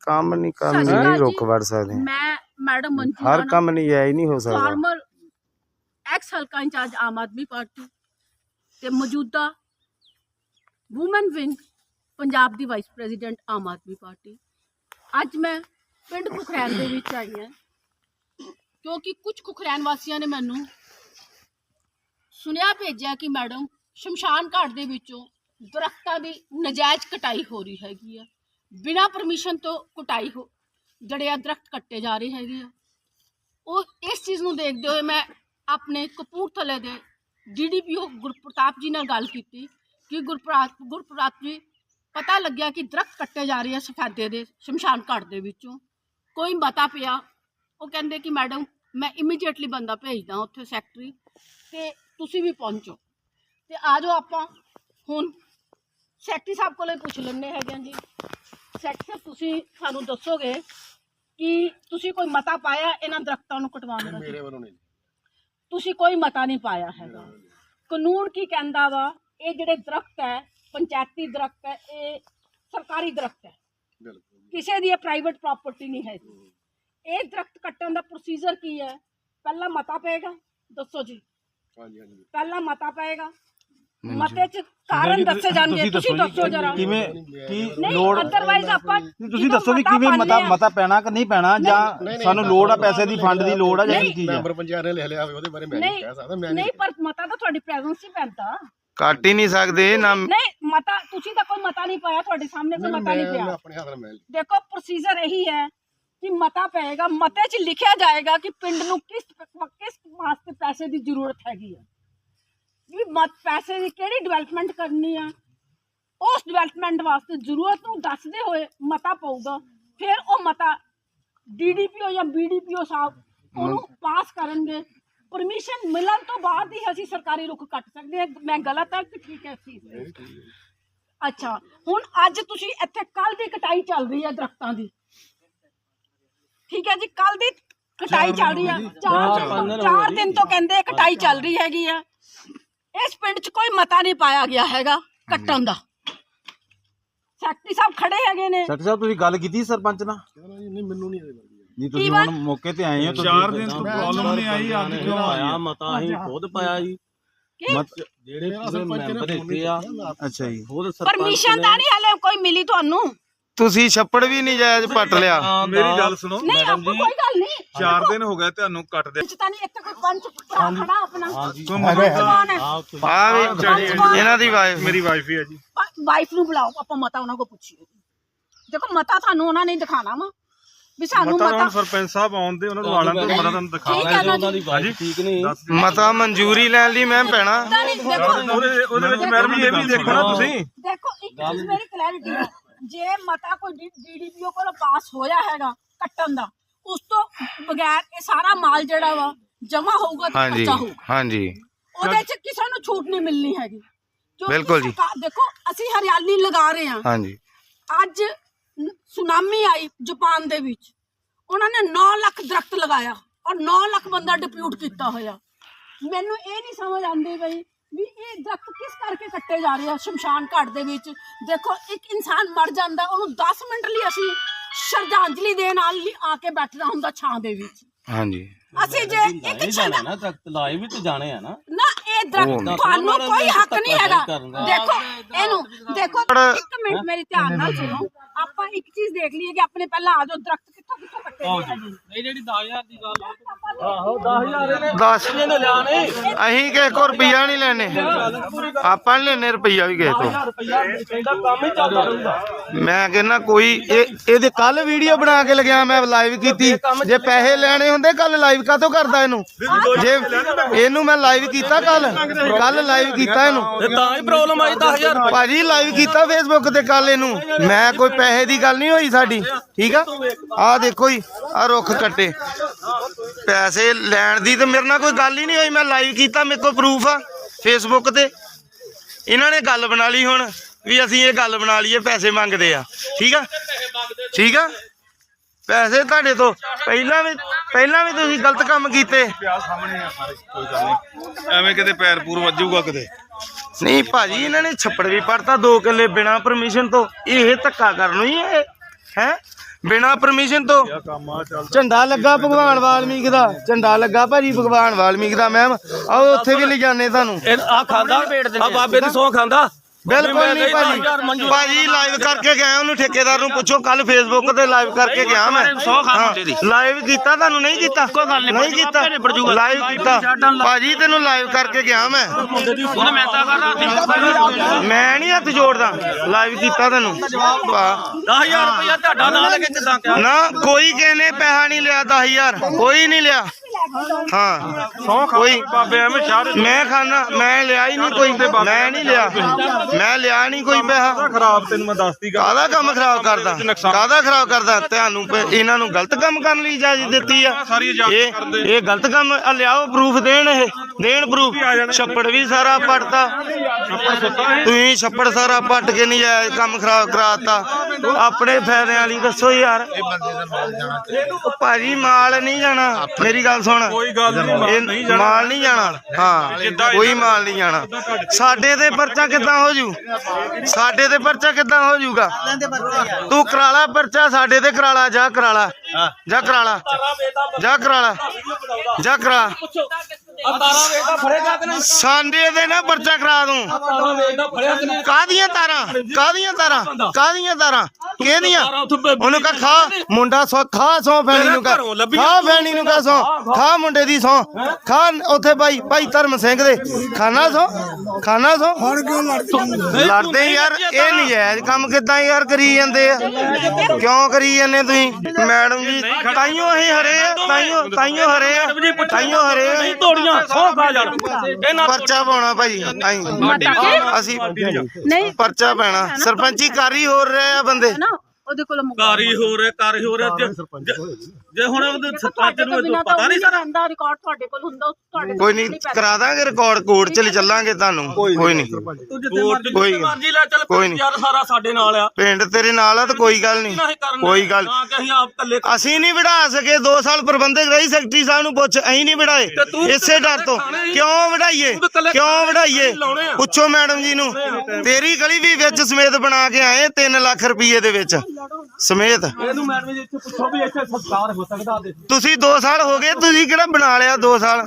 ਕੰਮ ਨਹੀਂ ਕੰਮ ਸਤਿ ਸ਼੍ਰੀ ਨਹੀਂ ਅਕਾਲ ਰੁਕ ਜੀ। ਵੜ ਸਕਦੇ ਮੈਂ ਮੈਡਮ ਹਰ ਕੰਮ ਨਹੀਂ ਆਈ ਨਹੀਂ ਹੋ ਸਕਦਾ। ਫਾਰਮਰ ਐਕਸ ਹਲਕਾ ਇੰਚਾਰਜ ਆਮ ਆਦਮੀ ਪਾਰਟੀ ਤੇ ਮੌਜੂਦਾ ਔਮਨ ਵਿੰਗ ਪੰਜਾਬ ਦੀ vice president Aam Aadmi party. ਅੱਜ ਮੈਂ ਪਿੰਡ ਖੁਖਰੈਨ ਦੇ ਵਿੱਚ ਆਈ ਹਾਂ ਕਿਉਂਕਿ ਕੁਝ ਖੁਖਰੈਨ ਵਾਸੀਆਂ ਨੇ ਮੈਨੂੰ ਸੁਨੇਹਾ ਭੇਜਿਆ ਕਿ ਮੈਡਮ ਸ਼ਮਸ਼ਾਨ ਘਾਟ ਦੇ ਵਿੱਚੋਂ ਦਰਖਤਾਂ ਦੀ ਨਜਾਇਜ਼ ਕਟਾਈ ਹੋ ਰਹੀ ਹੈਗੀ ਆ। ਬਿਨਾਂ ਪਰਮਿਸ਼ਨ ਤੋਂ ਕਟਾਈ ਹੋ ਜਿਹੜੇ ਆ ਦਰਖਤ ਕੱਟੇ ਜਾ ਰਹੇ ਹੈਗੇ ਆ। ਉਹ ਇਸ ਚੀਜ਼ ਨੂੰ ਦੇਖਦੇ ਹੋਏ ਮੈਂ ਆਪਣੇ ਕਪੂਰਥਲੇ ਦੇ ਡੀਡੀਪੀਓ ਗੁਰਪ੍ਰਤਾਪ ਜੀ ਨਾਲ ਗੱਲ ਕੀਤੀ ਕਿ ਗੁਰਪ੍ਰਤਾਪ ਗੁਰਪ੍ਰਤਾਪ ਜੀ, ਪਤਾ ਲੱਗਿਆ ਕਿ ਦਰਖਤ ਕੱਟੇ ਜਾ ਰਹੇ ਆ ਸਫੈਦੇ ਦੇ, ਸ਼ਮਸ਼ਾਨ ਘਾਟ ਦੇ ਵਿੱਚੋਂ। ਕੋਈ ਮਤਾ ਪਿਆ, ਉਹ ਕਹਿੰਦੇ ਕਿ ਮੈਡਮ, ਮੈਂ ਇਮੀਡੀਏਟਲੀ ਬੰਦਾ ਭੇਜਦਾ ਉੱਥੇ ਸੈਕਟਰੀ ਤੇ ਤੁਸੀਂ ਵੀ ਪਹੁੰਚੋ। ਤੇ ਆ ਜਾਓ ਆਪਾਂ, ਹੁਣ ਸੈਕਟਰੀ ਸਾਹਿਬ ਕੋਲੇ ਪੁੱਛ ਲੈਣੇ ਹੈਗੇ ਹਾਂ ਜੀ। ਸਾਹਿਬ ਤੁਸੀਂ ਸਾਨੂੰ ਦੱਸੋਗੇ ਕਿ ਤੁਸੀਂ ਕੋਈ ਮਤਾ ਪਾਇਆ ਇਹਨਾਂ ਦਰਖਤਾਂ ਨੂੰ ਕਟਵਾਉਣ ਦਾ ਮੇਰੇ ਵੱਲੋਂ ਨਹੀਂ। ਤੁਸੀਂ ਕੋਈ ਮਤਾ ਨਹੀਂ ਪਾਇਆ ਹੈਗਾ। ਕਾਨੂੰਨ ਕੀ ਕਹਿੰਦਾ ਵਾ? ਇਹ ਜਿਹੜੇ ਦਰਖਤ ਹੈ ਪੰਚਾਇਤੀ ਦਰਖਤ ਹੈ ਇਹ ਸਰਕਾਰੀ ਦਰਖਤ ਹੈ। ਕਿਸੇ ਦੀ ਇਹ ਪ੍ਰਾਈਵੇਟ ਪ੍ਰਾਪਰਟੀ ਨਹੀਂ ਹੈ। ਇਹ ਦਰਖਤ ਕੱਟਣ ਦਾ ਪ੍ਰੋਸੀਜਰ ਕੀ ਹੈ? ਪਹਿਲਾਂ ਮਤਾ ਪਏਗਾ? ਦੱਸੋ ਜੀ। ਹਾਂਜੀ ਹਾਂਜੀ। ਪਹਿਲਾਂ ਮਤਾ ਪਏਗਾ? ਮਤੇ ਚ ਕਾਰਨ ਦੱਸੇ ਜਾਣਗੇ। ਤੁਸੀਂ ਦੱਸੋ ਜਰਾ। ਕਿਵੇਂ ਕੀ ਨਹੀਂ ਲੋੜ ਅਦਰਵਾਈਜ਼ ਆਪਾਂ ਨਹੀਂ, ਤੁਸੀਂ ਦੱਸੋ ਵੀ ਕਿਵੇਂ ਮਤਾ ਮਤਾ ਪੈਣਾ ਕਿ ਨਹੀਂ ਪੈਣਾ ਜਾਂ ਸਾਨੂੰ ਲੋੜ ਆ ਪੈਸੇ ਦੀ ਫੰਡ ਦੀ ਲੋੜ ਆ ਜਾਂ ਕੀ ਚੀਜ਼ ਆ? ਮੈਂਬਰ ਪੰਚਾਇਤ ਨੇ ਲਿਖ ਲਿਆ ਹੋਵੇ ਉਹਦੇ ਬਾਰੇ ਮੈਂ ਨਹੀਂ ਨਹੀਂ ਕਹਿ ਸਕਦਾ ਮੈਂ ਨਹੀਂ ਪਰ ਮਤਾ ਤਾਂ ਤੁਹਾਡੀ ਪ੍ਰੈਜ਼ੈਂਸ ਹੀ ਪੈਂਦਾ। ਕੱਟ ਹੀ ਨਹੀਂ ਸਕਦੇ ਨਾ ਨਹੀਂ ਮਤਾ ਤੁਸੀਂ ਤਾਂ ਕੋਈ ਮਤਾ ਨਹੀਂ ਪਾਇਆ ਤੁਹਾਡੇ ਸਾਹਮਣੇ ਕੋਈ ਮਤਾ ਨਹੀਂ ਮੈਂ ਪਿਆ। ਆਪਣੇ ਹੱਥ ਨਾਲ ਮੈਂ ਦੇਖੋ ਪ੍ਰੋਸੀਜਰ ਇਹੀ ਹੈ ਕਿ ਮਤਾ ਪਏਗਾ ਮਤੇ 'ਚ ਲਿਖਿਆ ਜਾਏਗਾ ਕਿ ਪਿੰਡ ਨੂੰ ਕਿਸ ਕਿਸ ਵਾਸਤੇ ਪੈਸੇ ਦੀ ਜ਼ਰੂਰਤ ਹੈਗੀ ਹੈ ਵੀ ਮਤ ਪੈਸੇ ਦੀ ਕਿਹੜੀ ਡਿਵੈਲਪਮੈਂਟ ਕਰਨੀ ਆ? ਉਸ ਡਿਵੈਲਪਮੈਂਟ ਵਾਸਤੇ ਜ਼ਰੂਰਤ ਨੂੰ ਦੱਸਦੇ ਹੋਏ ਮਤਾ ਪਊਗਾ। ਫਿਰ ਉਹ ਮਤਾ ਡੀਡੀਪੀਓ ਜਾਂ ਬੀਡੀਪੀਓ ਸਾਹਿਬ ਉਹਨੂੰ ਪਾਸ ਕਰਨਗੇ। ਪਰਮਿਸ਼ਨ ਮਿਲਣ ਤੋਂ ਬਾਅਦ ਹੀ ਅਸੀਂ ਸਰਕਾਰੀ ਰੁੱਖ ਕੱਟ ਸਕਦੇ ਹਾਂ। ਮੈਂ ਗਲਤ ਹਾਂ ਕਿ ਠੀਕ ਹੈ ਵਿੱਚ? ਅੱਛਾ ਹੁਣ ਅੱਜ ਤੁਸੀਂ ਇੱਥੇ ਕੱਲ ਦੀ ਕਟਾਈ ਚੱਲ ਰਹੀ ਹੈ ਦਰਖਤਾਂ ਦੀ। ਠੀਕ ਹੈ ਜੀ ਕੱਲ ਦੀ ਕਟਾਈ ਚੱਲ ਰਹੀ ਹੈ। ਚਾਰ ਚਾਰ ਦਿਨ ਤੋਂ ਕਹਿੰਦੇ ਕਟਾਈ ਚੱਲ ਰਹੀ ਹੈਗੀ ਆ। ਇਸ ਪਿੰਡ 'ਚ ਕੋਈ ਮਤਾ ਨਹੀਂ ਪਾਇਆ ਗਿਆ ਹੈਗਾ ਕੱਟਣ ਦਾ। ਸੈਕਟਰੀ ਸਾਹਿਬ ਖੜੇ ਹੈਗੇ ਨੇ। ਸੈਕਟਰੀ ਸਾਹਿਬ ਤੁਸੀਂ ਗੱਲ ਕੀਤੀ ਸਰਪੰਚ ਨਾਲ? ਨਹੀਂ ਮੈਨੂੰ ਨਹੀਂ ਇਹਦੇ ਬਾਰੇ ਨਹੀਂ ਤੁਸੀਂ ਹੁਣ ਮੌਕੇ ਤੇ ਆਏ ਹੋ ਤੁਸੀਂ ਚਾਰ ਦਿਨ ਤੋਂ ਪ੍ਰੋਬਲਮ ਨਹੀਂ ਆਈ ਅੱਜ ਕਿਉਂ ਆਈ ਪਾਇਆ ਮਤਾ ਅਸੀਂ ਖੁਦ ਪਾਇਆ ਜੀ। ਜਿਹੜੇ ਮੈਂਬਰ ਇੱਥੇ ਆ ਅੱਛਾ ਜੀ। ਖੁਦ ਸਰਪੰਚ ਪਰਮਿਸ਼ਨ ਤਾਂ ਨਹੀਂ ਹਲੇ ਕੋਈ ਮਿਲੀ ਤੁਹਾਨੂੰ? ਤੁਸੀਂ ਛੱਪੜ ਵੀ ਨਹੀਂ ਜਾਇਜ਼ ਪੱਟ ਲਿਆ। ਮੇਰੀ ਗੱਲ ਸੁਣੋ ਨਹੀਂ ਆਪਾਂ ਕੋਈ ਗੱਲ ਨਹੀਂ। ਚਾਰ ਦਿਨ ਹੋ ਗਏ ਤੁਹਾਨੂੰ ਕੱਟਦੇ ਵਿੱਚ ਤਾਂ ਨਹੀਂ ਇੱਥੇ ਕੋਈ ਪੰਚ ਭਰਾ ਖੜਾ ਆਪਣਾ। ਹਾਂਜੀ। ਕੌਣ ਹੈ ਆ ਵੀ ਇਹਨਾਂ ਦੀ ਵਾਈਫ ਮੇਰੀ ਵਾਈਫ ਹੀ ਹੈ ਜੀ। ਵਾਈਫ ਨੂੰ ਬੁਲਾਓ ਆਪਾਂ ਮਤਾ ਉਹਨਾਂ ਕੋਲ ਪੁੱਛੀਏ ਦੇਖੋ ਮਤਾ ਤੁਹਾਨੂੰ ਉਹਨਾਂ ਨੇ ਦਿਖਾਣਾ ਵਾ। ਵੀ ਸਾਨੂੰ ਮਤਾ ਮਤਾ ਸਰਪੰਚ ਸਾਹਿਬ ਆਉਂਦੇ ਉਹਨਾਂ ਨੂੰ ਵਾਲਾਂ ਤੋਂ ਮਤਾ ਤੁਹਾਨੂੰ ਦਿਖਾ ਠੀਕ ਹੈ ਨਾ ਉਹਨਾਂ ਦੀ ਵਾਈਫ ਠੀਕ ਨਹੀਂ। ਦੱਸ ਦਿਓ। ਮਤਾ ਮਨਜ਼ੂਰੀ ਲੈਣ ਲਈ ਮੈਂ ਪੈਣਾ ਤਾਂ ਨਹੀਂ ਦੇਖੋ ਉਹਦੇ ਉਹਦੇ ਵਿੱਚ ਮੈਡਮ ਜੀ ਇਹ ਵੀ ਦੇਖੋ ਨਾ ਤੁਸੀਂ। ਦੇਖੋ ਇੱਕ ਚੀਜ਼ ਮੇਰੀ ਕਲੈਰਿਟੀ ਹੈ। ਜੇ ਮਤਾ ਕੋਈ ਡੀਡੀਪੀਓ ਕੋਲ ਪਾਸ ਹੋਇਆ ਹੈਗਾ ਕੱਟਣ ਦਾ ਉਸ ਤੋਂ ਬਗੈਰ ਇਹ ਸਾਰਾ ਮਾਲ ਜਿਹੜਾ ਵਾ ਜਮਾ ਹੋਊਗਾ ਤੇ ਹਾਂਜੀ ਹੋਊਗਾ। ਹਾਂਜੀ। ਉਹਦੇ 'ਚ ਕਿਸੇ ਨੂੰ ਛੂਟ ਨਹੀਂ ਮਿਲਣੀ ਹੈਗੀ। ਬਿਲਕੁਲ ਜੀ। ਸਰਕਾਰ- ਦੇਖੋ ਅਸੀਂ ਹਰਿਆਲੀ ਲਗਾ ਰਹੇ ਹਾਂ। ਹਾਂਜੀ। ਅੱਜ ਨ- ਸੁਨਾਮੀ ਆਈ ਜਾਪਾਨ ਦੇ ਵਿੱਚ। ਉਹਨਾਂ ਨੇ 9 ਲੱਖ ਦਰਖਤ ਲਗਾਇਆ ਔਰ 9 ਲੱਖ ਬੰਦਾ ਡਿਪਿਊਟ ਕੀਤਾ ਹੋਇਆ। ਮੈਨੂੰ ਇਹ ਨਹੀਂ ਸਮਝ ਆਉਂਦੀ ਬਈ ਵੀ ਇਹ ਦਰਖਤ ਕਿਸ ਕਰਕੇ ਕੱਟੇ ਜਾ ਰਹੇ ਆ ਸ਼ਮਸ਼ਾਨ ਘਾਟ ਦੇ ਵਿੱਚ? ਦੇਖੋ ਇੱਕ ਇਨਸਾਨ ਮਰ ਜਾਂਦਾ ਉਹਨੂੰ 10 ਮਿੰਟ ਲਈ ਅਸੀਂ ਸ਼ਰਧਾਂਜਲੀ ਦੇਣ ਨਾਲ ਲਈ ਆ ਕੇ ਬੈਠਣਾ ਹੁੰਦਾ ਛਾਂ ਦੇ ਵਿੱਚ। ਹਾਂਜੀ। ਅਸੀਂ ਜੇ ਇੱਕ ਛਾਂ ਨਾ ਤਖਤ ਲਾਏ ਵੀ ਤੇ ਜਾਣੇ ਆ ਨਾ। ਨਾ ਇਹ ਦਰਖਤ ਤੁਹਾਨੂੰ ਕੋਈ ਹੱਕ ਨਹੀਂ ਹੈਗਾ। ਦੇਖੋ ਇਹਨੂੰ ਦੇਖੋ ਇੱਕ ਮਿੰਟ ਮੇਰੀ ਧਿਆਨ ਨਾਲ ਸੁਣੋ। ਆਪਾਂ ਇੱਕ ਚੀਜ਼ ਦੇਖ ਲਈਏ ਕਿ ਆਪਣੇ ਪਹਿਲਾਂ ਆ ਜਾਓ ਦਰਖਤ ਕਿੱਥੋਂ ਕਿੱਥੋਂ ਕੱਟੇ ਗਏ ਹੈਗੇ। ਇਹ ਜਿਹੜੀ 10000 ਦੀ ਗੱਲ ਆਹੋ 10000 ਇਹਨੇ 10 ਇਹਨੇ ਲਿਆਣੇ? ਅਸੀਂ ਕਿਸੇ ਕੋ ਰੁਪਈਆ ਨਹੀਂ ਲੈਣੇ। ਆਪਾਂ ਨਹੀਂ ਲੈਣੇ ਰੁਪਈਆ ਵੀ ਕਿਸੇ ਤੋਂ। ਰੁਪਇਆ ਕਹਿੰਦਾ ਕੰਮ ਹੀ ਚੱਲਦਾ ਰਹੂਗਾ ਮੈਂ ਕਹਿੰਦਾ ਕੋਈ ਇਹ ਇਹਦੇ ਕੱਲ ਵੀਡੀਓ ਬਣਾ ਕੇ ਲਗਿਆ ਮੈਂ ਲਾਈਵ ਕੀਤੀ। ਜੇ ਪੈਸੇ ਲੈਣੇ ਹੁੰਦੇ ਕੱਲ ਲਾਈਵ ਕਾਤੋਂ ਕਰਦਾ ਇਹਨੂੰ? ਜੇ ਇਹਨੂੰ ਮੈਂ ਲਾਈਵ ਕੀਤਾ ਕੱਲ ਕੱਲ ਲਾਈਵ ਕੀਤਾ ਇਹਨੂੰ। ਤੇ ਤਾਂ ਹੀ ਪ੍ਰੋਬਲਮ ਆਈ 10000 ਭਾਜੀ ਲਾਈਵ ਕੀਤਾ ਫੇਸਬੁੱਕ ਤੇ ਕੱਲ ਇਹਨੂੰ। ਮੈਂ ਕੋਈ ਪੈਸੇ ਦੀ ਗੱਲ ਨਹੀਂ ਹੋਈ ਸਾਡੀ। ਠੀਕ ਆ ਆਹ ਦੇਖੋ ਜੀ ਆ ਰੁੱਖ ਕੱਟੇ। ਪੈਸੇ ਲੈਣ ਦੀ ਤੇ ਮੇਰੇ ਨਾਲ ਕੋਈ ਗੱਲ ਹੀ ਨਹੀਂ ਹੋਈ ਮੈਂ ਲਾਈਵ ਕੀਤਾ ਮੇਰੇ ਕੋਲ ਪ੍ਰੂਫ ਆ ਫੇਸਬੁੱਕ ਤੇ। ਇਹਨਾਂ ਨੇ ਗੱਲ ਬਣਾ ਲਈ ਹੁਣ ਵੀ ਅਸੀਂ ਇਹ ਗੱਲ ਬਣਾ ਲਈਏ ਪੈਸੇ ਮੰਗਦੇ ਆ। ਠੀਕ ਆ? ਠੀਕ ਆ? ਪੈਸੇ ਤੁਹਾਡੇ ਤੋਂ ਪਹਿਲਾਂ ਵੀ ਪਹਿਲਾਂ ਵੀ ਤੁਸੀਂ ਗਲਤ ਕੰਮ ਕੀਤੇ। ਐਵੇਂ ਕਿਤੇ ਪੈਰ ਪੂਰ ਵੱਜੂਗਾ ਕਿਤੇ? ਨਹੀਂ ਭਾਜੀ ਇਹਨਾਂ ਨੇ ਛੱਪੜ ਵੀ ਪੜਤਾ ਦੋ ਕਿੱਲੇ ਬਿਨਾ ਪਰਮਿਸ਼ਨ ਤੋਂ। ਇਹ ਧੱਕਾ ਕਰਨ ਨੂੰ ਹੀ ਹੈ? ਬਿਨਾ ਪਰਮਿਸ਼ਨ ਤੋਂ। ਝੰਡਾ ਲੱਗਾ ਭਗਵਾਨ ਵਾਲਮੀਕ ਦਾ ਝੰਡਾ ਲੱਗਾ ਭਾਜੀ ਭਗਵਾਨ ਵਾਲਮੀਕ ਦਾ ਮੈਮ ਆਓ ਉੱਥੇ ਵੀ ਲਿਜਾਣੇ ਤੁਹਾਨੂੰ। ਆ ਖਾਂਦਾ? ਆ ਬਾਬੇ ਦੀ ਸੌ ਖਾਂਦਾ? ਬਿਲਕੁਲ ਨਹੀਂ ਭਾਜੀ। ਭਾਜੀ ਲਾਈਵ ਕਰਕੇ ਗਿਆ ਉਹਨੂੰ ਠੇਕੇਦਾਰ ਨੂੰ ਪੁੱਛੋ ਕੱਲ ਫੇਸਬੁੱਕ ਤੇ ਲਾਈਵ ਕਰਕੇ ਗਿਆ ਮੈਂ। ਲਾਈਵ ਕੀਤਾ ਤੁਹਾਨੂੰ ਨਹੀਂ ਕੀਤਾ? ਕੋਈ ਗੱਲ ਨਹੀਂ ਕੀਤਾ। ਲਾਈਵ ਕੀਤਾ। ਭਾਜੀ ਤੈਨੂੰ ਲਾਈਵ ਕਰਕੇ ਗਿਆ ਮੈਂ। ਮੈਂ ਨਹੀਂ ਹੱਥ ਜੋੜਦਾ। ਲਾਈਵ ਕੀਤਾ ਤੈਨੂੰ। ਵਾਹ 10000 ਰੁਪਇਆ ਤੁਹਾਡਾ ਨਾਲ ਲੈ ਕੇ ਕਿਦਾਂ ਕਿਹਾ ਨਾ ਕੋਈ ਕਿਸੇ ਨੇ ਪੈਸਾ ਨਹੀਂ ਲਿਆ 10000 ਕੋਈ ਨਹੀਂ ਲਿਆ। ਹਾਂ। ਕੋਈ ਬਾਬੇ ਐਵੇਂ ਸ਼ਾਹ ਮੈਂ ਖਾਣਾ ਮੈਂ ਲਿਆ ਹੀ ਨਹੀਂ ਕੋਈ ਮੈਂ ਨਹੀਂ ਲਿਆ। ਮੈਂ ਲਿਆ ਨਹੀਂ ਕੋਈ ਪੈਸਾ। ਖਰਾਬ ਤੈਨੂੰ ਮੈਂ ਦੱਸਦੀ ਗੱਲ। ਕਾਹਦਾ ਕੰਮ ਖਰਾਬ ਕਰਦਾ? ਕਾਹਦਾ ਖਰਾਬ ਕਰਦਾ? ਤੁਹਾਨੂੰ ਇਹਨਾਂ ਨੂੰ ਗਲਤ ਕੰਮ ਕਰਨ ਲਈ ਇਜਾਜ਼ਤ ਦਿੱਤੀ ਆ। ਇਹ ਗਲਤ ਕੰਮ ਲਿਆਓ ਪ੍ਰੂਫ ਦੇਣ ਇਹ। ਦੇਣ ਪ੍ਰੂਫ ਛੱਪੜ ਵੀ ਸਾਰਾ ਪੜਤਾ ਤੁਸੀਂ ਛੱਪੜ ਸਾਰਾ ਪੱਟ ਕੇ ਨਹੀਂ ਜਾਇਆ ਕੰਮ ਖਰਾਬ ਕਰਾਤਾ। ਆਪਣੇ ਫਾਇਦੇ ਵਾਲੀ ਦੱਸੋ ਯਾਰ। ਉਹ ਭਾਜੀ ਮਾਲ ਨਹੀਂ ਜਾਣਾ। ਮੇਰੀ ਗੱਲ ਸੁਣ। ਕੋਈ ਗੱਲ ਨਹੀਂ ਮਾਲ ਇਹ ਨਹੀਂ ਜਾਣਾ। ਮਾਲ ਨਹੀਂ ਜਾਣਾ। ਹਾਂ ਕੋਈ ਮਾਲ ਨਹੀਂ ਜਾਣਾ। ਸਾਡੇ ਤੇ ਪਰਚਾ ਕਿੱਦਾਂ ਹੋ ਜੂ? ਸਾਡੇ ਤੇ ਪਰਚਾ ਕਿੱਦਾਂ ਹੋ ਜੂਗਾ? ਤੂੰ ਕਰਾਲਾ ਪਰਚਾ ਸਾਡੇ ਤੇ ਕਰਾਲਾ ਜਾ ਕਰਾਲਾ। ਜਾ ਕਰਾਲਾ। ਜਾ ਕਰਾਲਾ। ਜਾ ਕਰਾ। ਆ ਤਾਰਾ ਫੜੇਗਾ ਸਾਡੇ ਤੇ ਨਾ ਪਰਚਾ ਕਰਾ ਦੂੰ। ਤਾਰਾ ਫੜਿਆ ਕਿ ਨਹੀਂ ਕਾਦੀਆਂ ਤਾਰਾਂ ਕਾਦੀਆਂ ਤਾਰਾਂ? ਕਾਦੀਆਂ ਤਾਰਾਂ? ਕਿਹਦੀਆਂ ਉਹਨੂੰ ਕਹ ਖਾ ਮੁੰਡਾ ਸੌ ਖਾ ਸੌ ਫੈਣੀ ਨੂੰ ਕਹ ਖਾ ਫੈਣੀ ਨੂੰ ਕਹ ਸੌ ਖਾ ਮੁੰਡੇ ਦੀ ਸੌ। ਖਾ ਉੱਥੇ ਭਾਈ ਭਾਈ ਧਰਮ ਸਿੰਘ ਦੇ। ਖਾਣਾ ਸੌ? ਖਾਣਾ ਸੌ? ਲੜਦੇ ਯਾਰ ਇਹ ਨਜਾਇਜ਼ ਕੰਮ ਕਿੱਦਾਂ ਯਾਰ ਕਰੀ ਜਾਂਦੇ ਆ? ਕਿਉਂ ਕਰੀ ਜਾਂਦੇ ਤੁਸੀਂ? ਮੈਡਮ ਜੀ ਤਾਈਓ ਅਸੀਂ ਹਰੇ ਆ ਤਾਈਓ ਤਾਈਓ ਹਰੇ ਆ ਤਾਈਓ ਹਰੇ ਆ। ਨਹੀਂ ਤੋੜੀਆਂ ਸੌ ਖਾ ਜਾਣ ਪਰਚਾ ਪਾਉਣਾ ਭਾਜੀ ਅਸੀਂ ਅਸੀਂ ਨਹੀਂ ਪਰਚਾ ਪੈਣਾ। ਸਰਪੰਚੀ ਕਰ ਹੀ ਹੋ ਰਹੇ ਆ ਬੰਦੇ। ਉਹਦੇ ਕੋਲ ਕਾਰੀ ਹੋ ਰਿਹਾ ਕਾਰੀ ਹੋ ਰਿਹਾ ਜੇ- ਜੇ- ਜੇ ਹੁਣ ਉਹਦੇ ਸਰਪੰਚ ਨੂੰ ਇਹ ਪਤਾ ਨਹੀਂ ਸਾਰਾ। ਹੁੰਦਾ ਰਿਕਾਰਡ ਤੁਹਾਡੇ ਕੋਲ ਹੁੰਦਾ ਤੁਹਾਡੇ ਕੋਈ ਨਹੀਂ ਕਰਾ ਦਾਂਗੇ ਰਿਕਾਰਡ ਕੋਰਟ ਚ ਲੈ ਚੱਲਾਂਗੇ ਤੁਹਾਨੂੰ। ਕੋਈ ਨਹੀਂ ਤੂੰ ਜਿੱਥੇ ਮਰਜ਼ੀ ਕੋਈ ਜਿੱਥੇ ਮਰਜ਼ੀ ਲੈ ਚੱਲ ਕੋਈ ਨਹੀਂ। ਯਾਰ ਸਾਰਾ ਸਾਡੇ ਨਾਲ ਆ। ਪਿੰਡ ਤੇਰੇ ਨਾਲ ਆ ਤਾਂ ਕੋਈ ਗੱਲ ਨਹੀਂ। ਕੋਈ ਗੱਲ ਨਾ ਕਿ ਅਸੀਂ ਆਪ ਕੱਲੇ ਅਸੀਂ ਨਹੀਂ ਵੜਾ ਸਕੇ 2 ਸਾਲ ਪ੍ਰਬੰਧਕ ਰਹੀ ਸੈਕਟਰੀ ਸਾਹਿਬ ਨੂੰ ਪੁੱਛ ਅਸੀਂ ਨਹੀਂ ਵੜਾਏ ਇਸੇ ਡਰ ਤੋਂ। ਕਿਉਂ ਵੜਾਈਏ ਕਿਉਂ ਵੜਾਈਏ। ਪੁੱਛੋ ਮੈਡਮ ਜੀ ਨੂੰ। ਤੇਰੀ ਗਲੀ ਵੀ ਵਿੱਚ ਸਮੇਤ ਬਣਾ ਕੇ ਆਏ 3 ਲੱਖ ਰੁਪਏ ਦੇ ਵਿੱਚ। ਸਮੇਤ? ਇਹਨੂੰ ਮੈਡਮ ਜੀ ਇੱਥੇ ਪੁੱਛੋ ਵੀ ਇੱਥੇ ਸੰਸਕਾਰ ਹੋ ਸਕਦਾ ਤੁਸੀਂ 2 ਸਾਲ ਹੋ ਗਏ ਤੁਸੀਂ ਕਿਹੜਾ ਬਣਾ ਲਿਆ 2 ਸਾਲ?